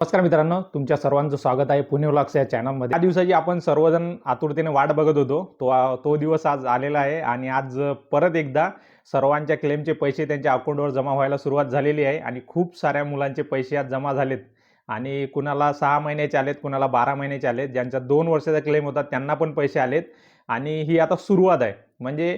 नमस्कार मित्रांनो तुमच्या सर्वांचं स्वागत आहे पुणे व्लॉग्स या चॅनलमध्ये. या दिवसाची आपण सर्वजण आतुरतेने वाट बघत होतो. तो तो दिवस आज आलेला आहे आणि आज परत एकदा सर्वांच्या क्लेमचे पैसे त्यांच्या अकाउंटवर जमा व्हायला सुरुवात झालेली आहे आणि खूप साऱ्या मुलांचे पैसे आज जमा झालेत. आणि कुणाला सहा महिन्याचे आलेत कुणाला बारा महिन्याचे आलेत. ज्यांचा दोन वर्षाचा क्लेम होता त्यांना पण पैसे आलेत. आणि ही आता सुरुवात आहे. म्हणजे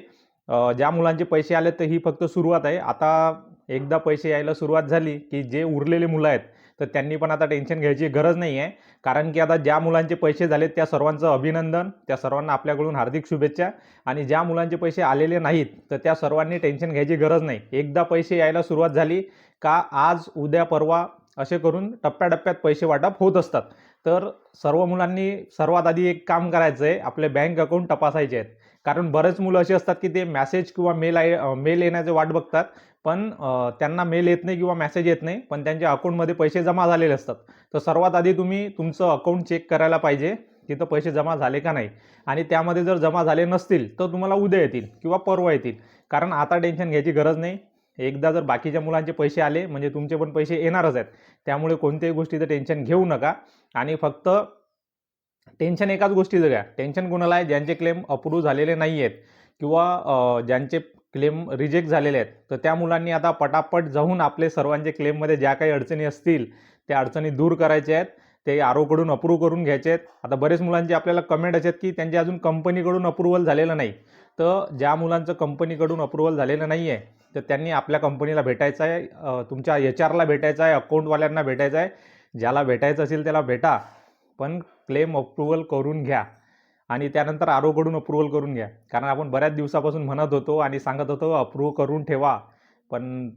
ज्या मुलांचे पैसे आलेत तर ही फक्त सुरुवात आहे. आता एकदा पैसे यायला सुरुवात झाली की जे उरलेले मुलं आहेत तर त्यांनी पण आता टेन्शन घ्यायची गरज नाही आहे कारण की आता ज्या मुलांचे पैसे झालेत त्या सर्वांचं अभिनंदन त्या सर्वांना आपल्याकडून हार्दिक शुभेच्छा आणि ज्या मुलांचे पैसे आलेले नाहीत तर त्या सर्वांनी टेन्शन घ्यायची गरज नाही. एकदा पैसे यायला सुरुवात झाली का आज उद्या परवा असे करून टप्प्याटप्प्यात पैसे वाटप होत असतात. तर सर्व मुलांनी सर्वात आधी एक काम करायचं आहे आपले बँक अकाउंट तपासायचे आहेत. कारण बरेच मुलं अशी असतात की ते मॅसेज किंवा मेल आहे मेल येण्याचे वाट बघतात. पण त्यांना मेल येत नाही किंवा मेसेज येत नाही पण त्यांच्या अकाउंटमध्ये पैसे जमा झालेले असतात. तर सर्वात आधी तुम्ही तुमचं अकाउंट चेक करायला पाहिजे तिथं पैसे जमा झाले का नाही. आणि त्यामध्ये जर जमा झाले नसतील तर तुम्हाला उद्या येतील किंवा परवा येतील. कारण आता टेन्शन घ्यायची गरज नाही. एकदा जर बाकीच्या मुलांचे पैसे आले म्हणजे तुमचे पण पैसे येणारच आहेत. त्यामुळे कोणत्याही गोष्टीचं टेन्शन घेऊ नका. आणि फक्त टेन्शन एकाच गोष्टीचं घ्या. टेन्शन कोणाला आहे? ज्यांचे क्लेम अप्रूव्ह झालेले नाही आहेत किंवा ज्यांचे क्लेम रिजेक्ट झालेले आहेत. तर त्या मुलांनी आता पटापट जाऊन आपले सर्वांचे क्लेममध्ये ज्या काही अडचणी असतील त्या अडचणी दूर करायच्या आहेत. ते आरोकडून अप्रूव्ह करून घ्यायचे आहेत. आता बरेच मुलांचे आपल्याला कमेंट आहेत की त्यांचे अजून कंपनीकडून अप्रुव्हल झालेलं नाही. तर ज्या मुलांचं कंपनीकडून अप्रुव्हल झालेलं नाही आहे तर त्यांनी आपल्या कंपनीला भेटायचं आहे तुमच्या एच आरला भेटायचं आहे अकाउंटवाल्यांना भेटायचं आहे. ज्याला भेटायचं असेल त्याला भेटा पण क्लेम अप्रुव्हल करून घ्या. आणि त्यानंतर आरोकडून अप्रुव्हल करून घ्या. कारण आपण बऱ्याच दिवसापासून म्हणत होतो आणि सांगत होतो अप्रूव्ह करून ठेवा. पण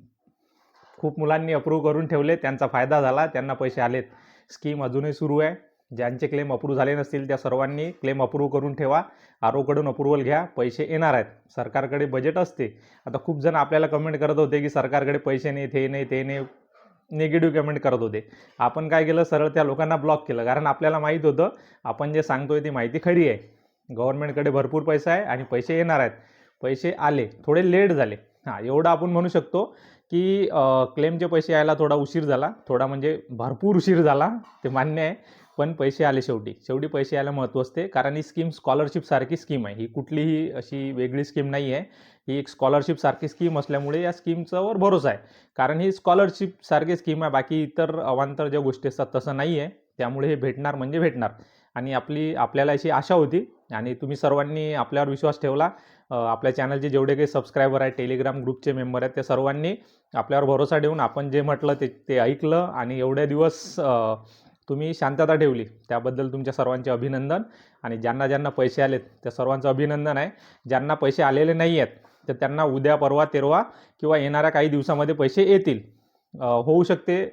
खूप मुलांनी अप्रूव्ह करून ठेवले त्यांचा फायदा झाला त्यांना पैसे आलेत. स्कीम अजूनही सुरू आहे. ज्यांचे क्लेम अप्रूव्ह झाले नसतील त्या सर्वांनी क्लेम अप्रूव्ह करून ठेवा. आरोकडून अप्रुव्हल घ्या पैसे येणार आहेत. सरकारकडे बजेट असते. आता खूप जण आपल्याला कमेंट करत होते की सरकारकडे पैसे नाही ते नाही ते नाही. निगेटिव्ह कमेंट करत होते. आपण काय केलं? सरळ त्या लोकांना ब्लॉक केलं. कारण आपल्याला माहीत होतं आपण जे सांगतोय ती माहिती खरी आहे. गव्हर्नमेंटकडे भरपूर पैसा आहे आणि पैसे येणार आहेत. पैसे आले थोडे लेट झाले. हां एवढं आपण म्हणू शकतो. की क्लेमचे पैसे यायला थोडा उशीर झाला. थोडा म्हणजे भरपूर उशीर झाला ते मान्य आहे. पण पैसे आले शेवटी. शेवटी पैसे यायला महत्त्व असते कारण ही स्कीम स्कॉलरशिपसारखी स्कीम आहे. ही कुठलीही अशी वेगळी स्कीम नाही आहे. ही एक स्कॉलरशिपसारखी स्कीम असल्यामुळे या स्कीमचावर भरोसा आहे. कारण ही स्कॉलरशिपसारखी स्कीम आहे. बाकी इतर अवांतर ज्या गोष्टी असतात तसं नाही आहे त्यामुळे हे भेटणार म्हणजे भेटणार. आणि आपली आपल्याला अशी आशा होती आणि तुम्ही सर्वांनी आपल्यावर विश्वास ठेवला. आपल्या चॅनलचे जेवढे काही सबस्क्रायबर आहेत टेलिग्राम ग्रुपचे मेंबर आहेत त्या सर्वांनी आपल्यावर भरोसा ठेवून आपण जे म्हटलं ते ते ऐकलं आणि एवढे दिवस तुम्ही शांतता ठेवली. त्याबद्दल तुमच्या सर्वांचे अभिनंदन आणि ज्यांना ज्यांना पैसे आलेत त्या सर्वांचं अभिनंदन आहे. ज्यांना पैसे आलेले नाही आहेत तर त्यांना उद्या परवा तेरवा किंवा येणाऱ्या काही दिवसामध्ये पैसे येतील. होऊ शकते.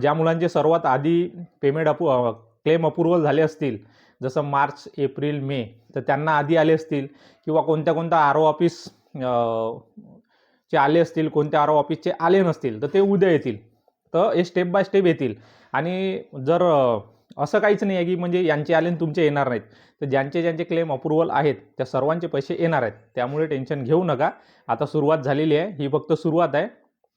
ज्या मुलांचे सर्वात आधी पेमेंट अपू क्लेम अप्रुव्हल झाले असतील जसं मार्च एप्रिल मे तर त्यांना आधी आले असतील किंवा कोणत्या कोणत्या आर ओ ऑफिस चे आले असतील कोणत्या आर ओ ऑफिसचे आले नसतील तर ते उद्या येतील. तर हे स्टेप बाय स्टेप येतील. आणि जर असं काहीच नाही आहे की म्हणजे यांचे आले तुमचे येणार नाहीत. तर ज्यांचे ज्यांचे क्लेम अप्रुव्हल आहेत त्या सर्वांचे पैसे येणार आहेत. त्यामुळे टेन्शन घेऊ नका. आता सुरुवात झालेली आहे. ही फक्त सुरुवात आहे.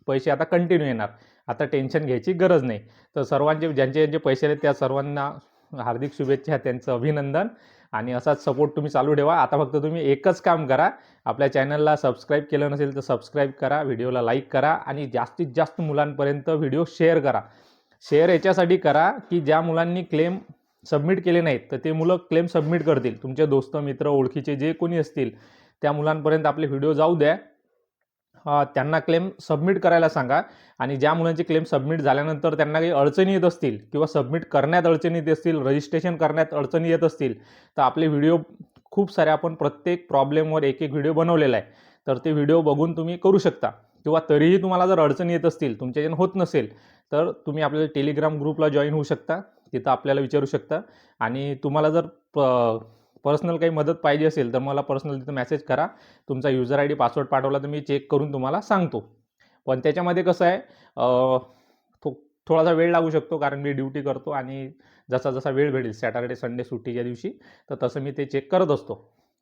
पैसे आता कंटिन्यू येणार. आता टेन्शन घ्यायची गरज नाही. तर सर्वांचे ज्यांचे ज्यांचे पैसे आहेत त्या सर्वांना हार्दिक शुभेच्छा त्यांचं अभिनंदन आणि असाच सपोर्ट तुम्ही चालू ठेवा. आता फक्त तुम्ही एकच काम करा. आपल्या चॅनलला सबस्क्राईब केलं नसेल तर सबस्क्राईब करा व्हिडिओला लाईक करा आणि जास्तीत जास्त मुलांपर्यंत व्हिडिओ शेअर करा. शेअर याच्यासाठी करा की ज्या मुलांनी क्लेम सबमिट केले नाहीत तर ते मुलं क्लेम सबमिट करतील. तुमचे दोस्त मित्र ओळखीचे जे कोणी असतील त्या मुलांपर्यंत आपले व्हिडिओ जाऊ द्या. त्यांना क्लेम सबमिट करायला सांगा. आणि ज्या मुलांचे क्लेम सबमिट झाल्यानंतर त्यांना काही अडचणी येत असतील किंवा सबमिट करण्यात अडचणी येत असतील रजिस्ट्रेशन करण्यात अडचणी येत असतील तर आपले व्हिडिओ खूप सारे आपण प्रत्येक प्रॉब्लेमवर एक एक व्हिडिओ बनवलेला आहे. तर ते व्हिडिओ बघून तुम्ही करू शकता. किंवा तरीही तुम्हाला जर अडचणी येत असतील तुमच्याजन होत नसेल तर तुम्ही आपल्या टेलिग्राम ग्रुपला जॉईन होऊ शकता. तिथं आपल्याला विचारू शकता. आणि तुम्हाला जर पर्सनल काही मदत पाहिजे असेल तर मला पर्सनल तिथं मेसेज करा. तुमचा युजर आय डी पासवर्ड पाठवला तर मी चेक करून तुम्हाला सांगतो. पण त्याच्यामध्ये कसं आहे थो थोडासा वेळ लागू शकतो कारण मी ड्युटी करतो आणि जसा जसा वेळ भेटेल सॅटर्डे संडे सुट्टीच्या दिवशी तर तसं मी ते चेक करत असतो.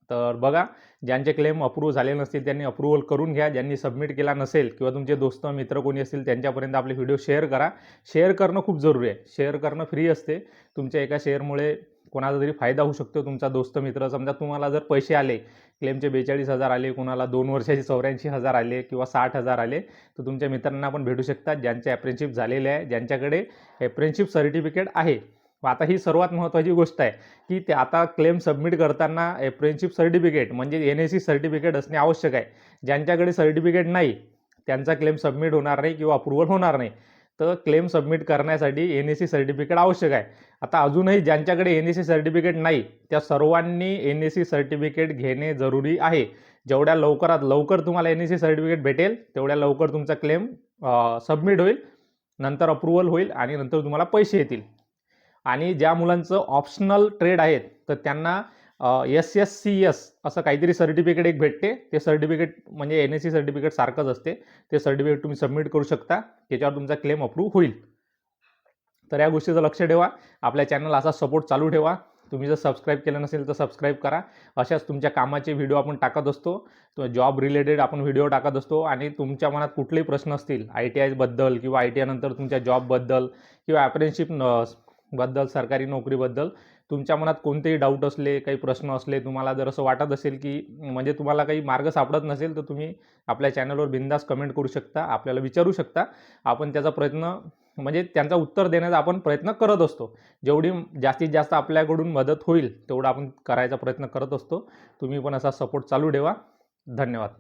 तर बघा ज्यांचे क्लेम अप्रूव्ह झाले नसतील त्यांनी अप्रूव्हल करून घ्या. ज्यांनी सबमिट केला नसेल किंवा तुमचे दोस्त मित्र कोणी असतील त्यांच्यापर्यंत आपले व्हिडिओ शेअर करा. शेअर करणं खूप जरुरी आहे. शेअर करणं फ्री असते. तुमच्या एका शेअरमुळे कोणाचा तरी फायदा होऊ शकतो तुमचा दोस्त मित्र. समजा तुम्हाला जर पैसे आले क्लेमचे बेचाळीस हजार आले कोणाला दोन वर्षाचे चौऱ्याऐंशी हजार आले किंवा साठ हजार आले तर तुमच्या मित्रांना पण भेटू शकतात ज्यांचे ॲप्रेनशिप झालेले आहे ज्यांच्याकडे ॲप्रेनशिप सर्टिफिकेट आहे. व आता ही सर्वात महत्त्वाची गोष्ट आहे की ते आता क्लेम सबमिट करताना ॲप्रेनशिप सर्टिफिकेट म्हणजे एन एस सी सर्टिफिकेट असणे आवश्यक आहे. ज्यांच्याकडे सर्टिफिकेट नाही त्यांचा क्लेम सबमिट होणार नाही किंवा अप्रुव्हल होणार नाही. तर क्लेम सबमिट करण्यासाठी एन एस सी सर्टिफिकेट आवश्यक आहे. आता अजूनही ज्यांच्याकडे एन एस सी सर्टिफिकेट नाही त्या सर्वांनी एन एस सी सर्टिफिकेट घेणे जरुरी आहे. जेवढ्या लवकरात लवकर तुम्हाला एन एस सी सर्टिफिकेट भेटेल तेवढ्या लवकर तुमचा क्लेम सबमिट होईल नंतर अप्रुव्हल होईल आणि नंतर तुम्हाला पैसे येतील. आणि ज्या मुलांचं ऑप्शनल ट्रेड आहेत तर त्यांना एस एस सी एस असं काहीतरी सर्टिफिकेट एक भेटते. ते सर्टिफिकेट म्हणजे एन एस सी सर्टिफिकेट सारखंच असते. ते सर्टिफिकेट तुम्ही सबमिट करू शकता. त्याच्यावर तुमचा क्लेम अप्रूव्ह होईल. तर या गोष्टीचं लक्ष ठेवा. आपल्या चॅनल असा सपोर्ट चालू ठेवा. तुम्ही जर सबस्क्राईब केलं नसेल तर सबस्क्राईब करा. अशाच तुमच्या कामाचे व्हिडिओ आपण टाकत असतो. जॉब रिलेटेड आपण व्हिडिओ टाकत असतो. आणि तुमच्या मनात कुठलेही प्रश्न असतील आय टी आयबद्दल किंवा आय टी आयनंतर तुमच्या जॉबबद्दल किंवा ॲप्रेनशिपबद्दल सरकारी नोकरीबद्दल तुमच्या मनात कोणतेही डाऊट असले काही प्रश्न असले तुम्हाला जर असं वाटत असेल की म्हणजे तुम्हाला काही मार्ग सापडत नसेल तर तुम्ही आपल्या चॅनलवर बिंदास कमेंट करू शकता आपल्याला विचारू शकता. आपण त्याचा प्रयत्न म्हणजे त्यांचा उत्तर देण्याचा आपण प्रयत्न करत असतो. जेवढी जास्तीत जास्त आपल्याकडून मदत होईल तेवढं आपण करायचा प्रयत्न करत असतो. तुम्ही पण असा सपोर्ट चालू ठेवा. धन्यवाद.